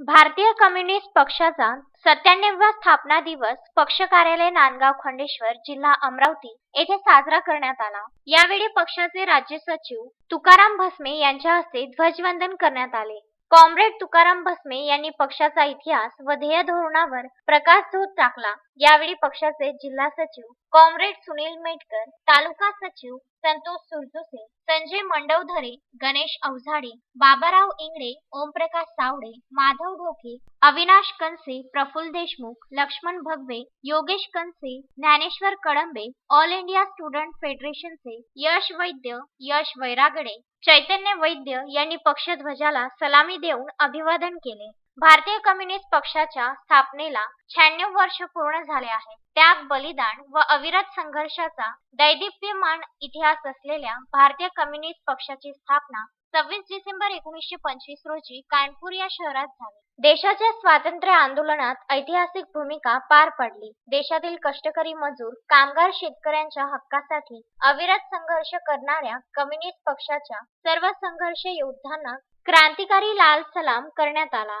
भारतीय कम्युनिस्ट पक्षाचा सत्त्याण्णववा स्थापना दिवस पक्ष कार्यालय नांदगाव खंडेश्वर जिल्हा अमरावती येथे साजरा करण्यात आला. यावेळी पक्षाचे राज्य सचिव तुकाराम भस्मे यांच्या हस्ते ध्वजवंदन करण्यात आले. कॉम्रेड तुकाराम भस्मे यांनी पक्षाचा इतिहास व ध्येय धोरणावर प्रकाशझोत टाकला. यावेळी पक्षाचे जिल्हा सचिव कॉम्रेड सुनील मेटकर तालुका सचिव Santosh सुरजुसे Sanjay मंडवधरे Ganesh अवझाडे Babarao Ingale Omprakash Sawade Madhav Dhoke Avinash Kanse Prafulla Deshmukh Laxman Bhagwe Yogesh Kanse Dnyaneshwar Kalambe all India student फेडरेशनचे Yash Vaidya Yash Vairagade Chaitanya Vaidya यांनी पक्षध्वजाला सलामी देऊन अभिवादन केले. भारतीय कम्युनिस्ट पक्षाच्या स्थापनेला शहाण्णव वर्ष पूर्ण झाले आहे त्याग बलिदान व अविरत संघर्षाचा दैदिप्यमान इतिहास असलेल्या भारतीय कम्युनिस्ट पक्षाची स्थापना सव्वीस डिसेंबर एकोणीसशे पंचवीस रोजी कानपूर या शहरात झाली. देशाच्या स्वातंत्र्य आंदोलनात ऐतिहासिक भूमिका पार पडली. देशातील कष्टकरी मजूर कामगार शेतकऱ्यांच्या हक्कासाठी अविरत संघर्ष करणाऱ्या कम्युनिस्ट पक्षाच्या सर्व संघर्ष योद्ध्यांना क्रांतिकारी लाल सलाम करण्यात आला.